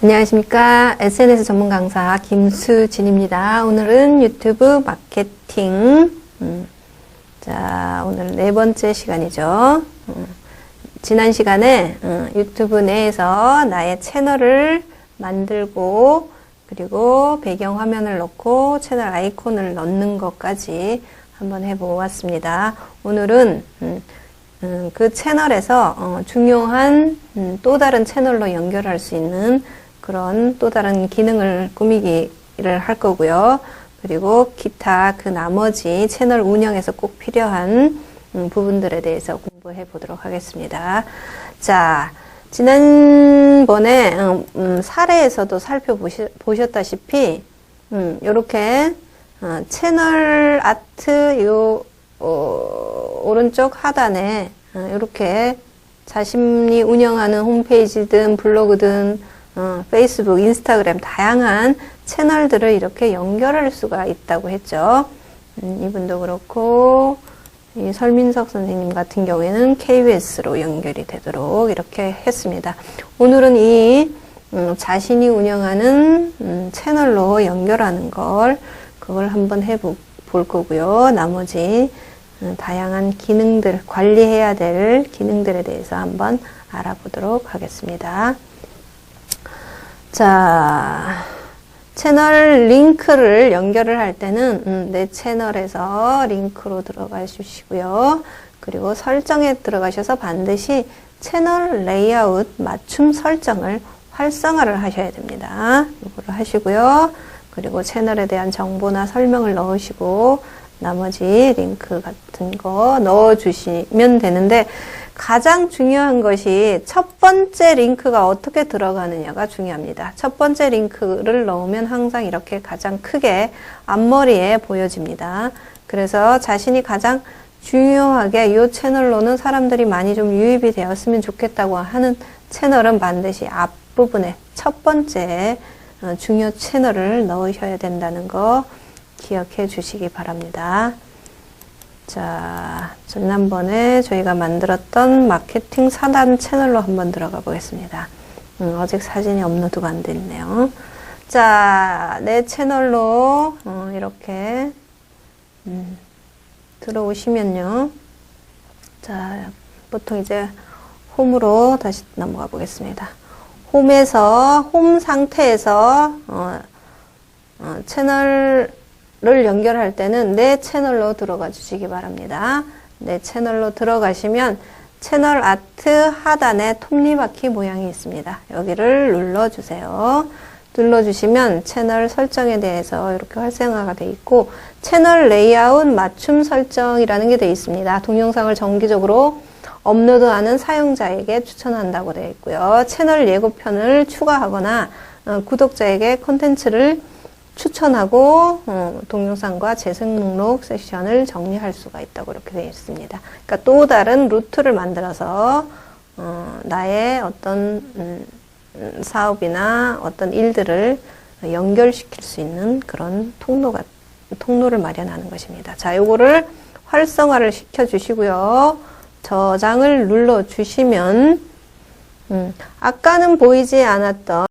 안녕하십니까. SNS 전문 강사 김수진입니다. 오늘은 유튜브 마케팅. 음, 자, 오늘 네 번째 시간이죠. 음, 지난 시간에 음, 유튜브 내에서 나의 채널을 만들고 그리고 배경 화면을 넣고 채널 아이콘을 넣는 것까지 한번 해보았습니다. 오늘은 음, 음, 그 채널에서 어, 중요한 음, 또 다른 채널로 연결할 수 있는 그런 또 다른 기능을 꾸미기를 할 거고요. 그리고 기타 그 나머지 채널 운영에서 꼭 필요한 음, 부분들에 대해서 공부해 보도록 하겠습니다. 자, 지난번에 음, 음, 사례에서도 살펴보셨다시피 음, 이렇게 어, 채널 아트 요 어, 오른쪽 하단에 어, 이렇게 자신이 운영하는 홈페이지든 블로그든 어, 페이스북, 인스타그램 다양한 채널들을 이렇게 연결할 수가 있다고 했죠. 음, 이분도 그렇고 이 설민석 선생님 같은 경우에는 KBS로 연결이 되도록 이렇게 했습니다. 오늘은 이 음, 자신이 운영하는 음, 채널로 연결하는 걸 그걸 한번 해볼 거고요. 나머지 음, 다양한 기능들 관리해야 될 기능들에 대해서 한번 알아보도록 하겠습니다. 자, 채널 링크를 연결을 할 때는 음, 내 채널에서 링크로 들어가 주시고요. 그리고 설정에 들어가셔서 반드시 채널 레이아웃 맞춤 설정을 활성화를 하셔야 됩니다. 이거를 하시고요. 그리고 채널에 대한 정보나 설명을 넣으시고 나머지 링크 같은 거 넣어 주시면 되는데 가장 중요한 것이 첫 번째 링크가 어떻게 들어가느냐가 중요합니다. 첫 번째 링크를 넣으면 항상 이렇게 가장 크게 앞머리에 보여집니다. 그래서 자신이 가장 중요하게 이 채널로는 사람들이 많이 좀 유입이 되었으면 좋겠다고 하는 채널은 반드시 앞부분에 첫 번째 어, 중요 채널을 넣으셔야 된다는 거 기억해 주시기 바랍니다. 자, 지난번에 저희가 만들었던 마케팅 사단 채널로 한번 들어가 보겠습니다. 음, 아직 사진이 업로드가 안 됐네요. 자, 내 채널로 어, 이렇게 음, 들어오시면요. 자, 보통 이제 홈으로 다시 넘어가 보겠습니다. 홈에서 홈 상태에서 어, 어, 채널 를 연결할 때는 내 채널로 들어가 주시기 바랍니다. 내 채널로 들어가시면 채널 아트 하단에 톱니바퀴 모양이 있습니다. 여기를 눌러주세요. 눌러주시면 채널 설정에 대해서 이렇게 활성화가 되어 있고 채널 레이아웃 맞춤 설정이라는 게 되어 있습니다. 동영상을 정기적으로 업로드하는 사용자에게 추천한다고 되어 있고요. 채널 예고편을 추가하거나 어, 구독자에게 콘텐츠를 추천하고 어, 동영상과 재생 목록 섹션을 정리할 수가 있다고 이렇게 되어 있습니다. 그러니까 또 다른 루트를 만들어서 어, 나의 어떤 음, 음, 사업이나 어떤 일들을 연결시킬 수 있는 그런 통로가 통로를 마련하는 것입니다. 자, 요거를 활성화를 시켜 주시고요. 저장을 눌러 주시면 음, 아까는 보이지 않았던